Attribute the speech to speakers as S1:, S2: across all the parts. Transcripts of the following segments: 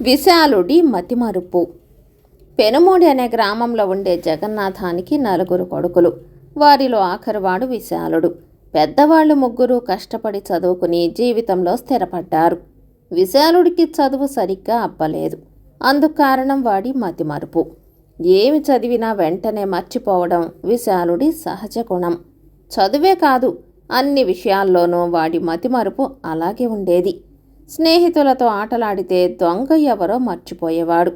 S1: విశాలుడి మతిమరుపు. పెనుమూడి అనే గ్రామంలో ఉండే జగన్నాథానికి నలుగురు కొడుకులు. వారిలో ఆఖరివాడు విశాలుడు. పెద్దవాళ్ళు ముగ్గురు కష్టపడి చదువుకుని జీవితంలో స్థిరపడ్డారు. విశాలుడికి చదువు సరిగ్గా అబ్బలేదు. అందుకు కారణం వాడి మతిమరుపు. ఏమి చదివినా వెంటనే మర్చిపోవడం విశాలుడి సహజ గుణం. చదువే కాదు అన్ని విషయాల్లోనూ వాడి మతిమరుపు అలాగే ఉండేది. స్నేహితులతో ఆటలాడితే దొంగ ఎవరో మర్చిపోయేవాడు.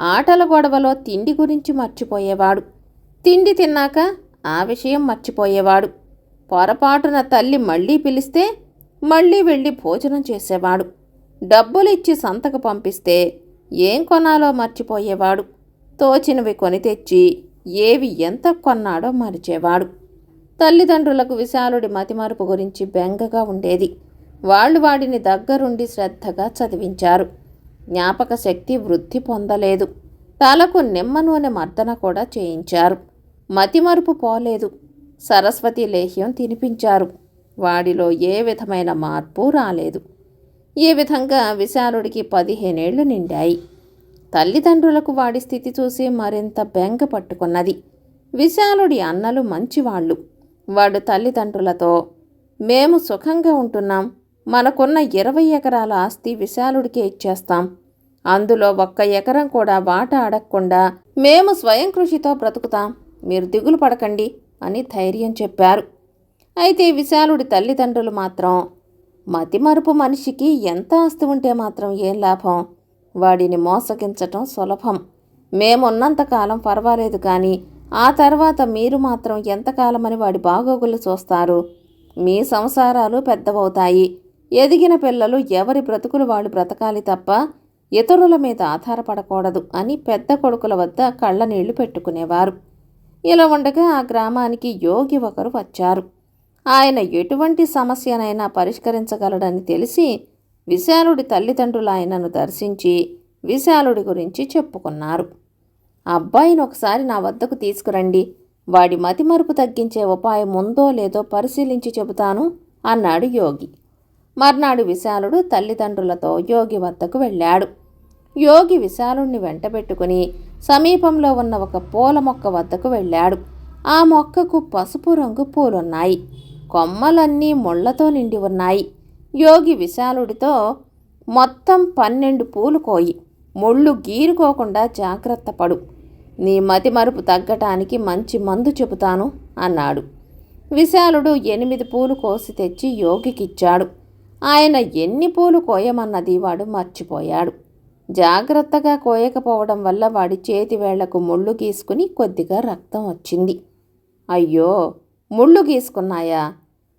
S1: ఆటల గొడవలో తిండి గురించి మర్చిపోయేవాడు. తిండి తిన్నాక ఆ విషయం మర్చిపోయేవాడు. పొరపాటున తల్లి మళ్ళీ పిలిస్తే మళ్ళీ వెళ్ళి భోజనం చేసేవాడు. డబ్బులు ఇచ్చి సంతకు పంపిస్తే ఏం కొనాలో మర్చిపోయేవాడు. తోచినవి కొని తెచ్చి ఏవి ఎంత కొన్నాడో మరిచేవాడు. తల్లిదండ్రులకు విశాలుడి మతిమరుపు గురించి బెంగగా ఉండేది. వాళ్ళు వాడిని దగ్గరుండి శ్రద్ధగా చదివించారు. జ్ఞాపక శక్తి వృద్ధి పొందలేదు. తలకు నిమ్మనూనె మర్దన కూడా చేయించారు. మతిమరుపు పోలేదు. సరస్వతి లేహ్యం తినిపించారు. వాడిలో ఏ విధమైన మార్పు రాలేదు. ఈ విధంగా విశాలుడికి పదిహేనేళ్ళు నిండాయి. తల్లిదండ్రులకు వాడి స్థితి చూసి మరింత బెంగ పట్టుకున్నది. విశాలుడి అన్నలు మంచివాళ్ళు. వాడు తల్లిదండ్రులతో మేము సుఖంగా ఉంటున్నాం. మనకున్న ఇరవై ఎకరాల ఆస్తి విశాలుడికే ఇచ్చేస్తాం. అందులో ఒక్క ఎకరం కూడా వాట అడగకుండా మేము స్వయం కృషితో బ్రతుకుతాం. మీరు దిగులు పడకండి అని ధైర్యం చెప్పారు. అయితే విశాలుడి తల్లిదండ్రులు మాత్రం మతిమరుపు మనిషికి ఎంత ఆస్తి ఉంటే మాత్రం ఏం లాభం? వాడిని మోసగించటం సులభం. మేమున్నంతకాలం పర్వాలేదు కానీ ఆ తర్వాత మీరు మాత్రం ఎంతకాలమని వాడి బాగోగులు చూస్తారు. మీ సంసారాలు పెద్దవవుతాయి. ఎదిగిన పిల్లలు ఎవరి బ్రతుకులు వాళ్ళు బ్రతకాలి తప్ప ఇతరుల మీద ఆధారపడకూడదు అని పెద్ద కొడుకుల వద్ద కళ్ళనీళ్ళు పెట్టుకునేవారు. ఇలా ఉండగా ఆ గ్రామానికి యోగి ఒకరు వచ్చారు. ఆయన ఎటువంటి సమస్యనైనా పరిష్కరించగలడని తెలిసి విశాలుడి తల్లిదండ్రులు ఆయనను దర్శించి విశాలుడి గురించి చెప్పుకున్నారు. అబ్బాయిని ఒకసారి నా వద్దకు తీసుకురండి. వాడి మతిమరుపు తగ్గించే ఉపాయం ఉందో లేదో పరిశీలించి చెబుతాను అన్నాడు యోగి. మర్నాడు విశాలుడు తల్లిదండ్రులతో యోగి వద్దకు వెళ్ళాడు. యోగి విశాలుణ్ణి వెంటబెట్టుకుని సమీపంలో ఉన్న ఒక పూల మొక్క వద్దకు వెళ్ళాడు. ఆ మొక్కకు పసుపు రంగు పూలున్నాయి. కొమ్మలన్నీ ముళ్ళతో నిండి ఉన్నాయి. యోగి విశాలుడితో మొత్తం పన్నెండు పూలు కోయి. ముళ్ళు గీరుకోకుండా జాగ్రత్త పడు. నీ మతిమరుపు తగ్గటానికి మంచి మందు చెబుతాను అన్నాడు. విశాలుడు ఎనిమిది పూలు కోసి తెచ్చి యోగికిచ్చాడు. ఆయన ఎన్ని పూలు కోయమన్నది వాడు మర్చిపోయాడు. జాగ్రత్తగా కోయకపోవడం వల్ల వాడి చేతి వేళ్ళకు ముళ్ళు గీసుకుని కొద్దిగా రక్తం వచ్చింది. అయ్యో ముళ్ళు గీసుకున్నాయా?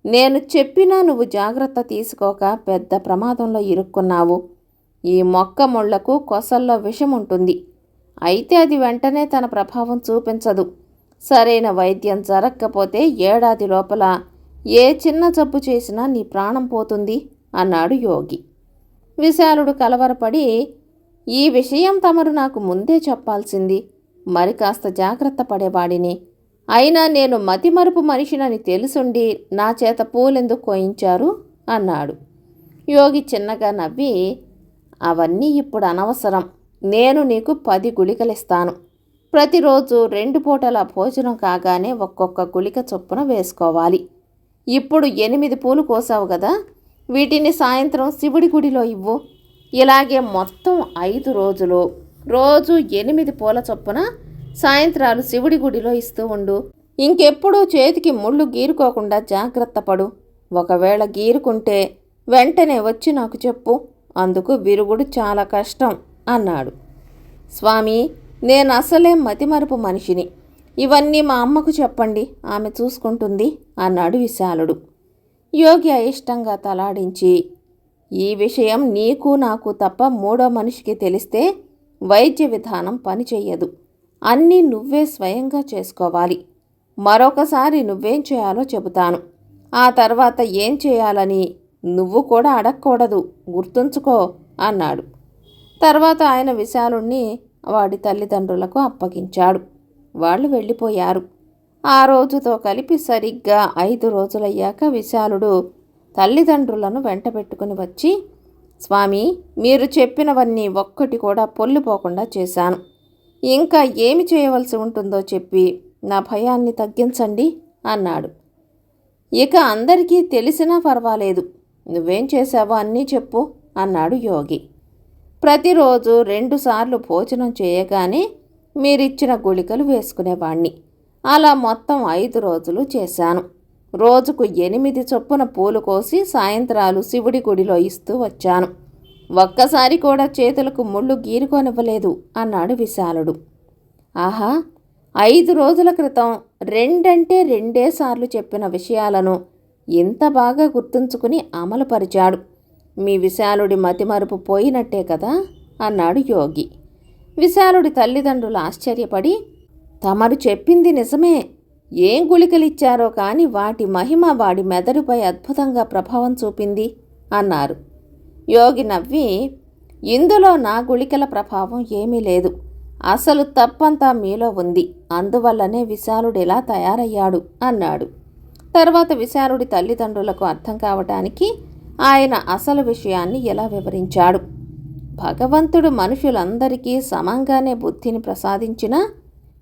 S1: నేను చెప్పినా నువ్వు జాగ్రత్త తీసుకోక పెద్ద ప్రమాదంలో ఇరుక్కున్నావు. ఈ మొక్క ముళ్ళకు కొసల్లో విషం ఉంటుంది అయితే అది వెంటనే తన ప్రభావం చూపించదు. సరైన వైద్యం జరగకపోతే ఏడాది లోపల ఏ చిన్న జబ్బు చేసినా నీ ప్రాణం పోతుంది. అన్నాడు యోగి. విశాలుడు కలవరపడి ఈ విషయం తమరు నాకు ముందే చెప్పాల్సింది. మరి కాస్త జాగ్రత్త పడేవాడిని. అయినా నేను మతిమరుపు మనిషినని తెలుసుండి నా చేత పూలెందుకు కోయించారు? అన్నాడు. యోగి చిన్నగా నవ్వి అవన్నీ ఇప్పుడు అనవసరం. నేను నీకు పది గుళికలిస్తాను. ప్రతిరోజు రెండు పూటల భోజనం కాగానే ఒక్కొక్క గుళిక చొప్పున వేసుకోవాలి. ఇప్పుడు ఎనిమిది పూలు కోసావు కదా వీటిని సాయంత్రం శివుడి గుడిలో ఇవ్వు. ఇలాగే మొత్తం ఐదు రోజులు రోజు ఎనిమిది పూల చొప్పున సాయంత్రాలు శివుడి గుడిలో ఇస్తూ ఉండు. ఇంకెప్పుడూ చేతికి ముళ్ళు గీరుకోకుండా జాగ్రత్త పడు. ఒకవేళ గీరుకుంటే వెంటనే వచ్చి నాకు చెప్పు అందుకు విరుగుడు చాలా కష్టం అన్నాడు. స్వామి నేను అసలే మతిమరుపు మనిషిని. ఇవన్నీ మా అమ్మకు చెప్పండి ఆమె చూసుకుంటుంది అన్నాడు విశాలుడు. యోగి అయిష్టంగా తలాడించి ఈ విషయం నీకు నాకు తప్ప మూడో మనిషికి తెలిస్తే వైద్య విధానం పనిచేయదు అన్నీ నువ్వే స్వయంగా చేసుకోవాలి. మరొకసారి నువ్వేం చేయాలో చెబుతాను. ఆ తర్వాత ఏం చేయాలని నువ్వు కూడా అడగకూడదు. గుర్తుంచుకో అన్నాడు. తర్వాత ఆయన విశాలుణ్ణి వాడి తల్లిదండ్రులకు అప్పగించాడు. వాళ్ళు వెళ్ళిపోయారు. ఆ రోజుతో కలిపి సరిగ్గా ఐదు రోజులయ్యాక విశాలుడు తల్లిదండ్రులను వెంటబెట్టుకుని వచ్చి స్వామి మీరు చెప్పినవన్నీ ఒక్కటి కూడా పొల్లిపోకుండా చేశాను. ఇంకా ఏమి చేయవలసి ఉంటుందో చెప్పి నా భయాన్ని తగ్గించండి అన్నాడు. ఇక అందరికీ తెలిసినా పర్వాలేదు. నువ్వేం చేశావో అన్నీ చెప్పు అన్నాడు యోగి. ప్రతిరోజు రెండుసార్లు భోజనం చేయగానే మీరిచ్చిన గుళికలు వేసుకునేవాణ్ణి. అలా మొత్తం ఐదు రోజులు చేశాను. రోజుకు ఎనిమిది చొప్పున పూలు కోసి సాయంత్రాలు శివుడి గుడిలో ఇస్తూ వచ్చాను. ఒక్కసారి కూడా చేతులకు ముళ్ళు గీరుకోనివ్వలేదు అన్నాడు విశాలుడు. ఆహా ఐదు రోజుల క్రితం రెండంటే రెండే సార్లు చెప్పిన విషయాలను ఇంత బాగా గుర్తుంచుకుని అమలుపరిచాడు. మీ విశాలుడి మతిమరుపు పోయినట్టే కదా? అన్నాడు యోగి. విశాలుడి తల్లిదండ్రులు ఆశ్చర్యపడి తమరు చెప్పింది నిజమే. ఏం గుళికలిచ్చారో కాని వాటి మహిమ వాడి మెదడుపై అద్భుతంగా ప్రభావం చూపింది అన్నారు. యోగి నవ్వి ఇందులో నా గుళికల ప్రభావం ఏమీ లేదు. అసలు తప్పంతా మీలో ఉంది. అందువల్లనే విశాలుడు ఇలా తయారయ్యాడు అన్నాడు. తర్వాత విశాలుడి తల్లిదండ్రులకు అర్థం కావటానికి ఆయన అసలు విషయాన్ని ఎలా వివరించాడు? భగవంతుడు మనుషులందరికీ సమంగానే బుద్ధిని ప్రసాదించినా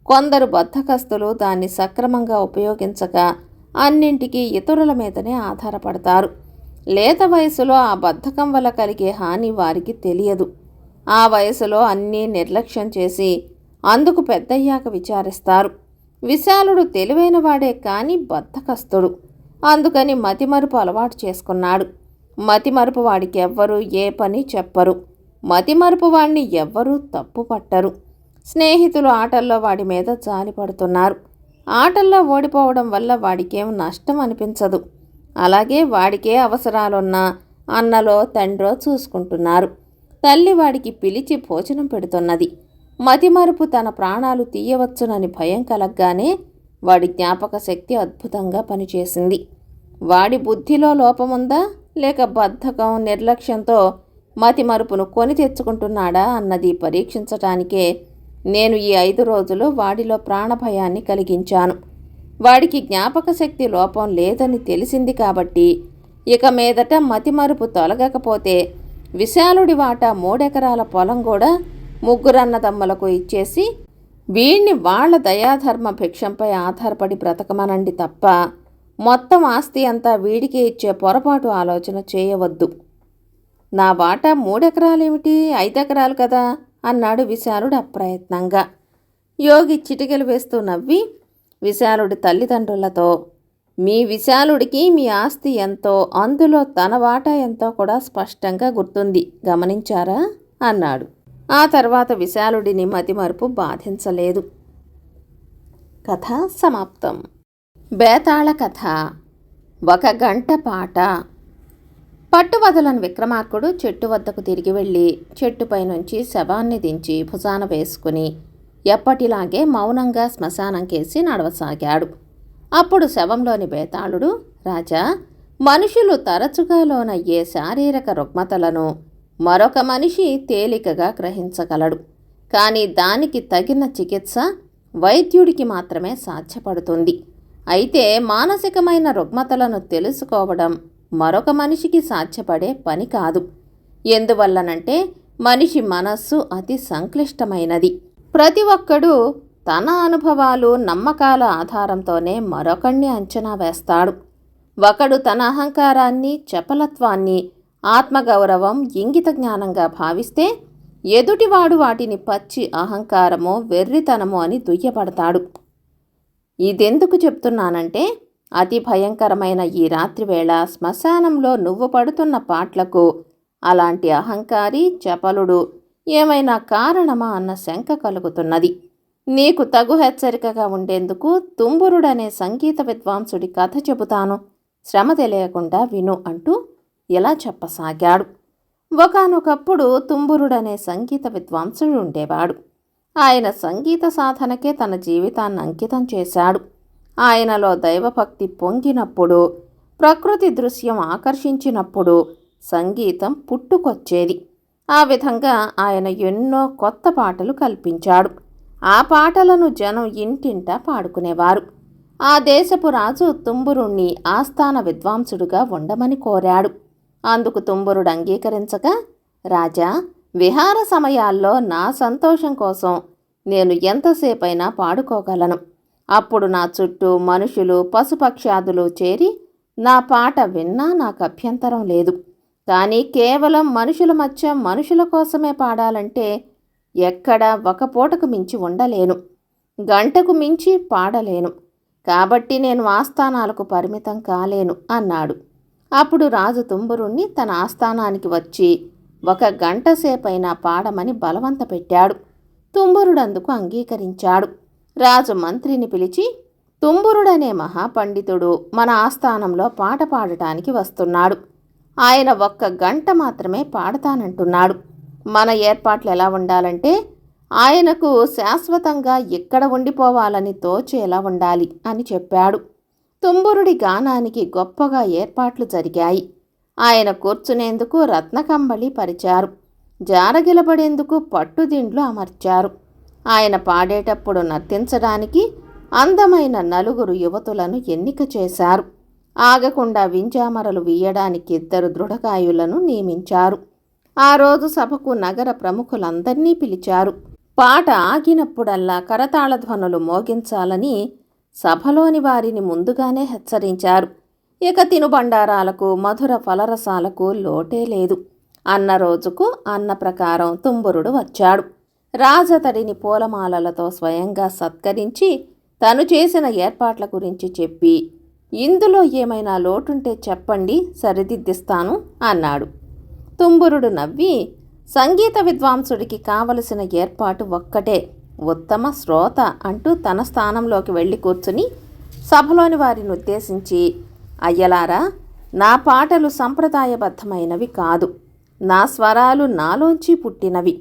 S1: కొందరు బద్ధకస్తులు దాన్ని సక్రమంగా ఉపయోగించక అన్నింటికీ ఇతరుల మీదనే ఆధారపడతారు. లేత వయసులో ఆ బద్ధకం వల్ల కలిగే హాని వారికి తెలియదు. ఆ వయసులో అన్నీ నిర్లక్ష్యం చేసి అందుకు పెద్దయ్యాక విచారిస్తారు. విశాలుడు తెలివైనవాడే కానీ బద్ధకస్తుడు అందుకని మతిమరుపు అలవాటు చేసుకున్నాడు. మతిమరుపు వాడికి ఎవ్వరూ ఏ పని చెప్పరు. మతిమరుపు వాణ్ణి ఎవ్వరూ తప్పు పట్టరు స్నేహితులు ఆటల్లో వాడి మీద జాలిపడుతున్నారు ఆటల్లో ఓడిపోవడం వల్ల వాడికేం నష్టం అనిపించదు. అలాగే వాడికే అవసరాలున్నా అన్నలో తండ్రో చూసుకుంటున్నారు. తల్లి వాడికి పిలిచి భోజనం పెడుతున్నది. మతిమరుపు తన ప్రాణాలు తీయవచ్చునని భయం కలగ్గానే వాడి జ్ఞాపక శక్తి అద్భుతంగా పనిచేసింది. వాడి బుద్ధిలో లోపముందా? లేక బద్ధకం నిర్లక్ష్యంతో మతిమరుపును కొని తెచ్చుకుంటున్నాడా అన్నది పరీక్షించటానికే నేను ఈ ఐదు రోజులు వాడిలో ప్రాణభయాన్ని కలిగించాను. వాడికి జ్ఞాపక శక్తి లోపం లేదని తెలిసింది కాబట్టి ఇక మీదట మతిమరుపు తొలగకపోతే విశాలుడి వాటా మూడెకరాల పొలం కూడా ముగ్గురన్నదమ్మలకు ఇచ్చేసి వీణ్ణి వాళ్ళ దయాధర్మ భిక్షంపై ఆధారపడి బ్రతకమనండి తప్ప మొత్తం ఆస్తి అంతా వీడికి ఇచ్చే పొరపాటు ఆలోచన చేయవద్దు. నా వాటా మూడెకరాలేమిటి? ఐదెకరాలు కదా. అన్నాడు విశాలుడు అప్రయత్నంగా. యోగి చిటికెలు వేస్తూ నవ్వి విశాలుడి తల్లిదండ్రులతో మీ విశాలుడికి మీ ఆస్తి ఎంతో అందులో తన వాటా ఎంతో కూడా స్పష్టంగా గుర్తుంది గమనించారా? అన్నాడు. ఆ తర్వాత విశాలుడిని మతిమరుపు బాధించలేదు. కథ సమాప్తం. బేతాళ కథ. ఒక గంట పాట. పట్టువదలని విక్రమార్కుడు చెట్టు వద్దకు తిరిగి వెళ్ళి చెట్టుపై నుంచి శవాన్ని దించి భుజాన వేసుకుని ఎప్పటిలాగే మౌనంగా శ్మశానం కేసి నడవసాగాడు. అప్పుడు శవంలోని బేతాళుడు రాజా మనుషులు తరచుగా లోనయ్యే శారీరక రుగ్మతలను మరొక మనిషి తేలికగా గ్రహించగలడు. కానీ దానికి తగిన చికిత్స వైద్యుడికి మాత్రమే సాధ్యపడుతుంది. అయితే మానసికమైన రుగ్మతలను తెలుసుకోవడం మరొక మనిషికి సాధ్యపడే పని కాదు. ఎందువల్లనంటే మనిషి మనస్సు అతి సంక్లిష్టమైనది. ప్రతి ఒక్కడూ తన అనుభవాలు నమ్మకాల ఆధారంతోనే మరొకణ్ణి అంచనా వేస్తాడు. ఒకడు తన అహంకారాన్ని చపలత్వాన్ని ఆత్మగౌరవం ఇంగిత జ్ఞానంగా భావిస్తే ఎదుటివాడు వాటిని పచ్చి అహంకారమో వెర్రితనమో అని దుయ్యపడతాడు ఇదెందుకు చెప్తున్నానంటే అతి భయంకరమైన ఈ రాత్రివేళ శ్మశానంలో నువ్వు పడుతున్న పాట్లకు అలాంటి అహంకారి చపలుడు ఏమైనా కారణమా అన్న శంక కలుగుతున్నది. నీకు తగు హెచ్చరికగా ఉండేందుకు తుంబురుడనే సంగీత విద్వాంసుడి కథ చెబుతాను. శ్రమ తెలియకుండా విను అంటూ ఇలా చెప్పసాగాడు. ఒకానొకప్పుడు తుంబురుడనే సంగీత విద్వాంసుడు ఉండేవాడు. ఆయన సంగీత సాధనకే తన జీవితాన్ని అంకితం చేశాడు. ఆయనలో దైవభక్తి పొంగినప్పుడు ప్రకృతి దృశ్యం ఆకర్షించినప్పుడు సంగీతం పుట్టుకొచ్చేది. ఆ విధంగా ఆయన ఎన్నో కొత్త పాటలు కల్పించాడు. ఆ పాటలను జనం ఇంటింటా పాడుకునేవారు. ఆ దేశపు రాజు తుంబురుణ్ణి ఆస్థాన విద్వాంసుడుగా ఉండమని కోరాడు. అందుకు తుంబురుడు అంగీకరించగా రాజా విహార సమయాల్లో నా సంతోషం కోసం నేను ఎంతసేపైనా పాడుకోగలను. అప్పుడు నా చుట్టూ మనుషులు పశుపక్ష్యాదులు చేరి నా పాట విన్నా నాకు అభ్యంతరం లేదు. కానీ కేవలం మనుషుల మధ్య మనుషుల కోసమే పాడాలంటే ఎక్కడ ఒక పూటకు మించి ఉండలేను. గంటకు మించి పాడలేను. కాబట్టి నేను ఆస్థానాలకు పరిమితం కాలేను అన్నాడు. అప్పుడు రాజు తుంబురుణ్ణి తన ఆస్థానానికి వచ్చి ఒక గంట సేపైనా పాడమని బలవంత పెట్టాడు. తుంబురుడందుకు అంగీకరించాడు. రాజు మంత్రిని పిలిచి తుంబురుడనే మహాపండితుడు మన ఆస్థానంలో పాట పాడటానికి వస్తున్నాడు. ఆయన ఒక్క గంట మాత్రమే పాడతానంటున్నాడు. మన ఏర్పాట్లు ఎలా ఉండాలంటే ఆయనకు శాశ్వతంగా ఇక్కడ ఉండిపోవాలని తోచేలా ఉండాలి అని చెప్పాడు. తుంబురుడి గానానికి గొప్పగా ఏర్పాట్లు జరిగాయి. ఆయన కూర్చునేందుకు రత్నకంబళి పరిచారు. జారగిలబడేందుకు పట్టుదిండ్లు అమర్చారు. ఆయన పాడేటప్పుడు నర్తించడానికి అందమైన నలుగురు యువతులను ఎన్నిక చేశారు. ఆగకుండా వింజామరలు వీయడానికి ఇద్దరు దృఢకాయులను నియమించారు. ఆ రోజు సభకు నగర ప్రముఖులందర్నీ పిలిచారు. పాట ఆగినప్పుడల్లా కరతాళ ధ్వనులు మోగించాలని సభలోని వారిని ముందుగానే హెచ్చరించారు. ఇక తినుబండారాలకు మధుర ఫలరసాలకు లోటే లేదు. అన్న రోజుకు అన్న ప్రకారం తుంబురుడు వచ్చాడు. రాజతడిని పూలమాలలతో స్వయంగా సత్కరించి తను చేసిన ఏర్పాట్ల గురించి చెప్పి ఇందులో ఏమైనా లోటుంటే చెప్పండి సరిదిద్దిస్తాను అన్నాడు. తుంబురుడు నవ్వి సంగీత విద్వాంసుడికి కావలసిన ఏర్పాటు ఒక్కటే ఉత్తమ శ్రోత అంటూ తన స్థానంలోకి వెళ్ళి కూర్చుని సభలోని వారిని ఉద్దేశించి అయ్యలారా నా పాటలు సంప్రదాయబద్ధమైనవి కాదు. నా స్వరాలు నాలోంచి పుట్టినవి.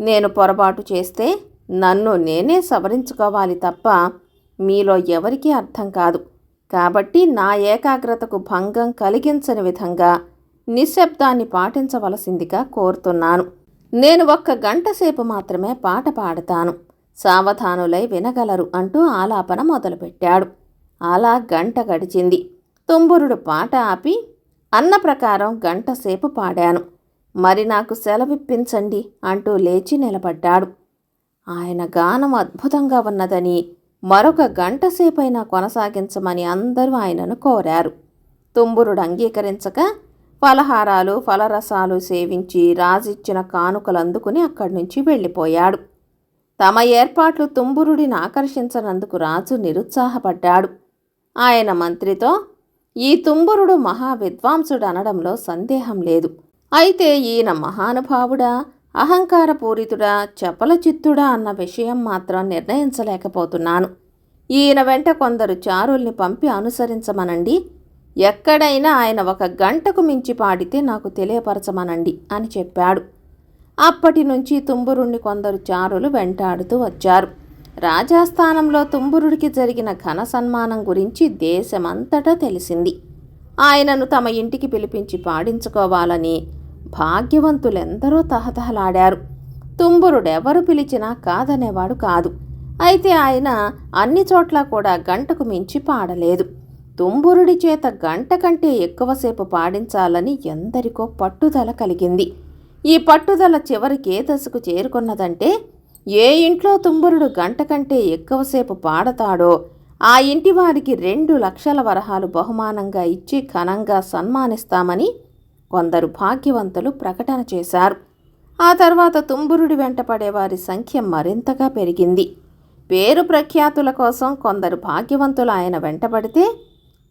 S1: నేను పొరపాటు చేస్తే నన్ను నేనే సవరించుకోవాలి తప్ప మీలో ఎవరికీ అర్థం కాదు. కాబట్టి నా ఏకాగ్రతకు భంగం కలిగించని విధంగా నిశ్శబ్దాన్ని పాటించవలసిందిగా కోరుతున్నాను. నేను ఒక్క గంట సేపు మాత్రమే పాట పాడతాను. సావధానులై వినగలరు అంటూ ఆలాపన మొదలుపెట్టాడు. అలా గంట గడిచింది. తుంబురుడు పాట ఆపి అన్న ప్రకారం గంట సేపు పాడాను. మరి నాకు సెలవిప్పించండి అంటూ లేచి నిలబడ్డాడు. ఆయన గానం అద్భుతంగా ఉన్నదని మరొక గంట సేపైనా కొనసాగించమని అందరూ ఆయనను కోరారు. తుంబురుడు అంగీకరించక ఫలహారాలు ఫలరసాలు సేవించి రాజిచ్చిన కానుకలు అందుకుని అక్కడి నుంచి వెళ్ళిపోయాడు. తమ ఏర్పాట్లు తుంబురుడిని ఆకర్షించనందుకు రాజు నిరుత్సాహపడ్డాడు. ఆయన మంత్రితో ఈ తుంబురుడు మహా విద్వాంసుడు అనడంలో సందేహం లేదు. అయితే ఈయన మహానుభావుడా అహంకారపూరితుడా చపల చిత్తుడా అన్న విషయం మాత్రం నిర్ణయించలేకపోతున్నాను. ఈయన వెంట కొందరు చారుల్ని పంపి అనుసరించమనండి. ఎక్కడైనా ఆయన ఒక గంటకు మించి పాడితే నాకు తెలియపరచమనండి అని చెప్పాడు. అప్పటి నుంచి తుంబురుణ్ణి కొందరు చారులు వెంటాడుతూ వచ్చారు. రాజాస్థానంలో తుంబురుడికి జరిగిన ఘన సన్మానం గురించి దేశమంతటా తెలిసింది. ఆయనను తమ ఇంటికి పిలిపించి పాడించుకోవాలని భాగ్యవంతులెందరో తహతహలాడారు. తుంబురుడెవరు పిలిచినా కాదనేవాడు కాదు. అయితే ఆయన అన్ని చోట్ల కూడా గంటకు మించి పాడలేదు. తుంబురుడి చేత గంట కంటే ఎక్కువసేపు పాడించాలని ఎందరికో పట్టుదల కలిగింది. ఈ పట్టుదల చివరికి ఏ దశకు చేరుకున్నదంటే ఏ ఇంట్లో తుంబురుడు గంట కంటే ఎక్కువసేపు పాడతాడో ఆ ఇంటి వారికి రెండు లక్షల వరహాలు బహుమానంగా ఇచ్చి ఘనంగా సన్మానిస్తామని కొందరు భాగ్యవంతులు ప్రకటన చేశారు. ఆ తర్వాత తుంబురుడి వెంటపడేవారి సంఖ్య మరింతగా పెరిగింది. పేరు ప్రఖ్యాతుల కోసం కొందరు భాగ్యవంతులు ఆయన వెంటపడితే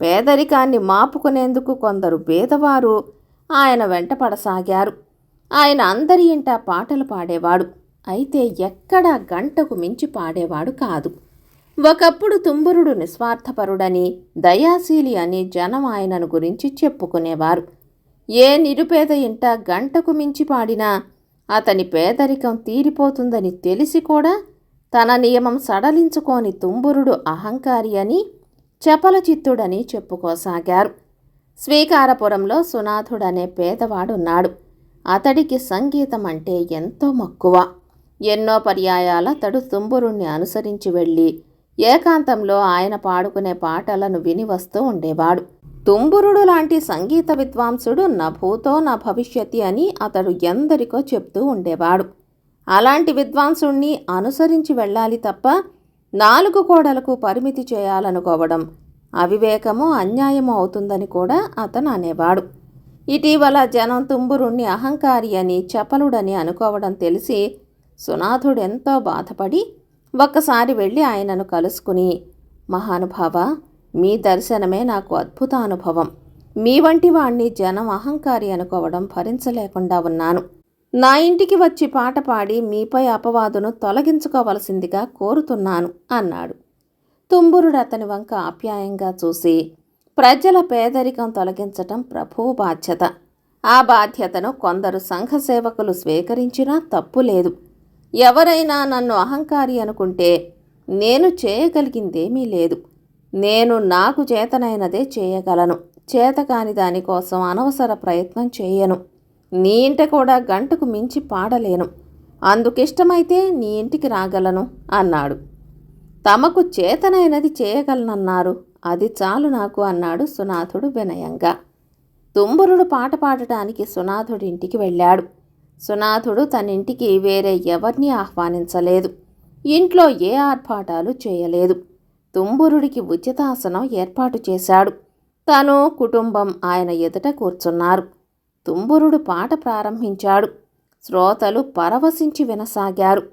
S1: పేదరికాన్ని మాపుకునేందుకు కొందరు పేదవారు ఆయన వెంటపడసాగారు ఆయన అందరి ఇంట పాటలు పాడేవాడు. అయితే ఎక్కడా గంటకు మించి పాడేవాడు కాదు. ఒకప్పుడు తుంబురుడు నిస్వార్థపరుడని దయాశీలి అని జనం ఆయనను గురించి చెప్పుకునేవారు. ఏ నిరుపేద ఇంట గంటకు మించి పాడినా అతని పేదరికం తీరిపోతుందని తెలిసి కూడా తన నియమం సడలించుకోని తుంబురుడు అహంకారి అని చపల చిత్తుడని చెప్పుకోసాగారు. స్వీకారపురంలో సునాథుడనే పేదవాడున్నాడు. అతడికి సంగీతం అంటే ఎంతో మక్కువ. ఎన్నో పర్యాయాల అతడు తుంబురుణ్ణి అనుసరించి వెళ్ళి ఏకాంతంలో ఆయన పాడుకునే పాటలను విని వస్తూ ఉండేవాడు. తుంబురుడు లాంటి సంగీత విద్వాంసుడు నా భూతో నా భవిష్యత్తి అని అతడు ఎందరికో చెప్తూ ఉండేవాడు. అలాంటి విద్వాంసుణ్ణి అనుసరించి వెళ్ళాలి తప్ప నాలుగు కోడలకు పరిమితి చేయాలనుకోవడం అవివేకము అన్యాయము అవుతుందని కూడా అతను అనేవాడు. ఇటీవల జనం తుంబురుణ్ణి అహంకారి అని చపలుడని అనుకోవడం తెలిసి సునాథుడు ఎంతో బాధపడి ఒక్కసారి వెళ్ళి ఆయనను కలుసుకుని మహానుభావ మీ దర్శనమే నాకు అద్భుత అనుభవం మీ వంటి వాణ్ణి జనం అహంకారి అనుకోవడం భరించలేకుండా ఉన్నాను. నా ఇంటికి వచ్చి పాట పాడి మీపై అపవాదును తొలగించుకోవలసిందిగా కోరుతున్నాను అన్నాడు. తుంబురుడు అతని వంక ఆప్యాయంగా చూసి ప్రజల పేదరికం తొలగించటం ప్రభువు బాధ్యత. ఆ బాధ్యతను కొందరు సంఘ సేవకులు స్వీకరించినా తప్పు లేదు ఎవరైనా నన్ను అహంకారి అనుకుంటే నేను చేయగలిగిందేమీ లేదు. నేను నాకు చేతనైనదే చేయగలను. చేతకాని దానికోసం అనవసర ప్రయత్నం చేయను. నీ ఇంట కూడా గంటకు మించి పాడలేను. అందుకిష్టమైతే నీ ఇంటికి రాగలను అన్నాడు. తమకు చేతనైనది చేయగలనన్నారు. అది చాలు నాకు అన్నాడు సునాథుడు వినయంగా. తుంబురుడు పాట పాడటానికి సునాథుడి ఇంటికి వెళ్ళాడు. సునాథుడు తన ఇంటికి వేరే ఎవరిని ఆహ్వానించలేదు. ఇంట్లో ఏ ఆర్భాటాలు చేయలేదు. తుంబురుడికి ఉచితాసనం ఏర్పాటు చేశాడు. తను కుటుంబం ఆయన ఎదుట కూర్చున్నారు. తుంబురుడు పాట ప్రారంభించాడు. శ్రోతలు పరవశించి వినసాగారు.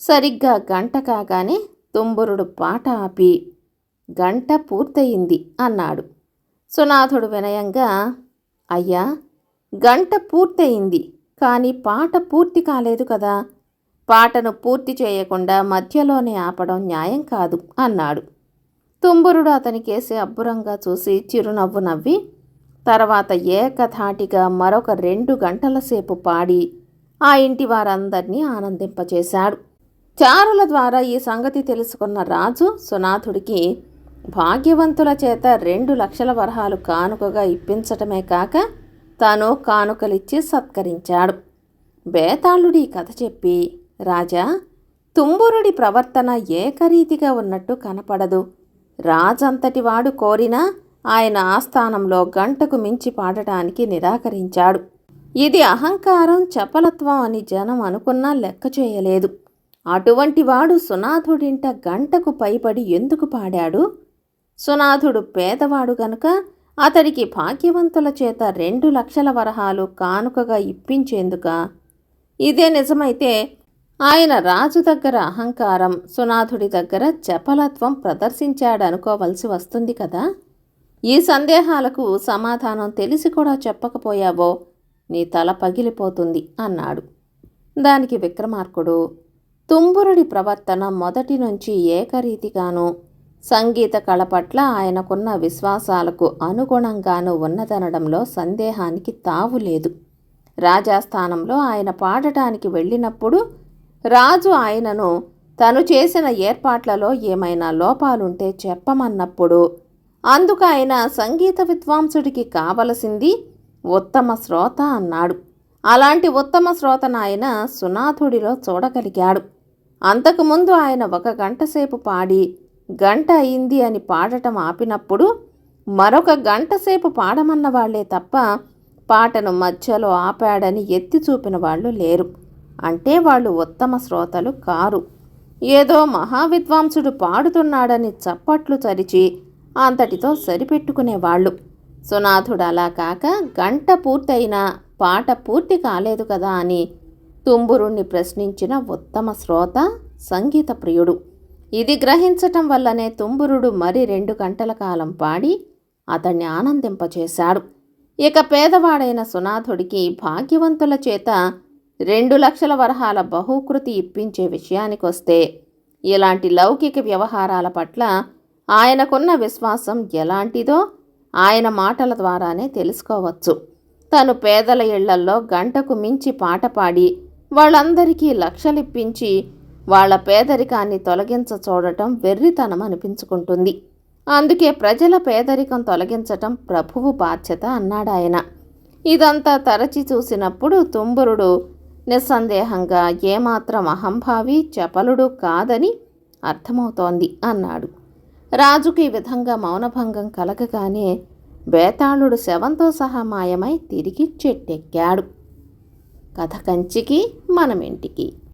S1: సరిగ్గా గంట కాగానే తుంబురుడు పాట ఆపి గంట పూర్తయింది అన్నాడు. సునాథుడు వినయంగా అయ్యా గంట పూర్తయింది. కానీ పాట పూర్తి కాలేదు కదా. పాటను పూర్తి చేయకుండా మధ్యలోనే ఆపడం న్యాయం కాదు అన్నాడు. తుంబురుడు అతనికేసి అబ్బురంగా చూసి చిరునవ్వు నవ్వి తర్వాత ఏకధాటిగా మరొక రెండు గంటల సేపు పాడి ఆ ఇంటి వారందరినీ ఆనందింపచేశాడు. చారుల ద్వారా ఈ సంగతి తెలుసుకున్న రాజు సునాథుడికి భాగ్యవంతుల చేత రెండు లక్షల వరహాలు కానుకగా ఇప్పించటమే కాక తాను కానుకలిచ్చి సత్కరించాడు. బేతాళుడి కథ చెప్పి రాజా తుంబురుడి ప్రవర్తన ఏకరీతిగా ఉన్నట్టు కనపడదు. రాజంతటి వాడు కోరినా ఆయన ఆస్థానంలో గంటకు మించి పాడటానికి నిరాకరించాడు. ఇది అహంకారం చపలత్వం అని జనం అనుకున్నా లెక్క చేయలేదు. అటువంటి వాడు సునాథుడింట గంటకు పైబడి ఎందుకు పాడాడు? సునాథుడు పేదవాడు గనుక అతడికి భాగ్యవంతుల చేత రెండు లక్షల వరహాలు కానుకగా ఇప్పించేందుక? ఇదే నిజమైతే ఆయన రాజు దగ్గర అహంకారం సునాథుడి దగ్గర చపలత్వం ప్రదర్శించాడనుకోవలసి వస్తుంది కదా? ఈ సందేహాలకు సమాధానం తెలిసి కూడా చెప్పకపోయావో? నీ తల పగిలిపోతుంది అన్నాడు. దానికి విక్రమార్కుడు తుంబురుడి ప్రవర్తన మొదటి నుంచి ఏకరీతిగాను సంగీత కళ పట్ల ఆయనకున్న విశ్వాసాలకు అనుగుణంగాను ఉన్నదనడంలో సందేహానికి తావు లేదు. రాజాస్థానంలో ఆయన పాడటానికి వెళ్ళినప్పుడు రాజు ఆయనను తను చేసిన ఏర్పాట్లలో ఏమైనా లోపాలుంటే చెప్పమన్నప్పుడు అందుకు ఆయన సంగీత విద్వాంసుడికి కావలసింది ఉత్తమ శ్రోత అన్నాడు. అలాంటి ఉత్తమ శ్రోతను ఆయన సునాథుడిలో చూడగలిగాడు. అంతకుముందు ఆయన ఒక గంట సేపు పాడి గంట అయింది అని పాడటం ఆపినప్పుడు మరొక గంట సేపు పాడమన్న వాళ్ళే తప్ప పాటను మధ్యలో ఆపాడని ఎత్తి చూపిన వాళ్ళు లేరు. అంటే వాళ్ళు ఉత్తమ శ్రోతలు కారు. ఏదో మహావిద్వాంసుడు పాడుతున్నాడని చప్పట్లు చరిచి అంతటితో సరిపెట్టుకునేవాళ్ళు సునాథుడు అలా కాక గంట పూర్తయినా పాట పూర్తి కాలేదు కదా అని తుంబురుణ్ణి ప్రశ్నించిన ఉత్తమ శ్రోత సంగీత ప్రియుడు. ఇది గ్రహించటం వల్లనే తుంబురుడు మరి రెండు గంటల కాలం పాడి అతన్ని ఆనందింపచేశాడు. ఇక పేదవాడైన సునాథుడికి భాగ్యవంతుల చేత రెండు లక్షల వరహాల బహుకృతి ఇప్పించే విషయానికొస్తే ఇలాంటి లౌకిక వ్యవహారాల పట్ల ఆయనకున్న విశ్వాసం ఎలాంటిదో ఆయన మాటల ద్వారానే తెలుసుకోవచ్చు. తను పేదల ఇళ్ళల్లో గంటకు మించి పాట పాడి వాళ్ళందరికీ లక్షలిప్పించి వాళ్ళ పేదరికాన్ని తొలగించ చూడటం వెర్రితనం అనిపించుకుంటుంది. అందుకే ప్రజల పేదరికం తొలగించటం ప్రభువు బాధ్యత అన్నాడాయన ఇదంతా తరచి చూసినప్పుడు తుంబురుడు నిస్సందేహంగా ఏమాత్రం అహంభావి చపలుడు కాదని అర్థమవుతోంది అన్నాడు. రాజుకి ఈ విధంగా మౌనభంగం కలగగానే బేతాళుడు శవంతో సహా మాయమై తిరిగి చెట్టెక్కాడు. కథ కంచికి మనమింటికి.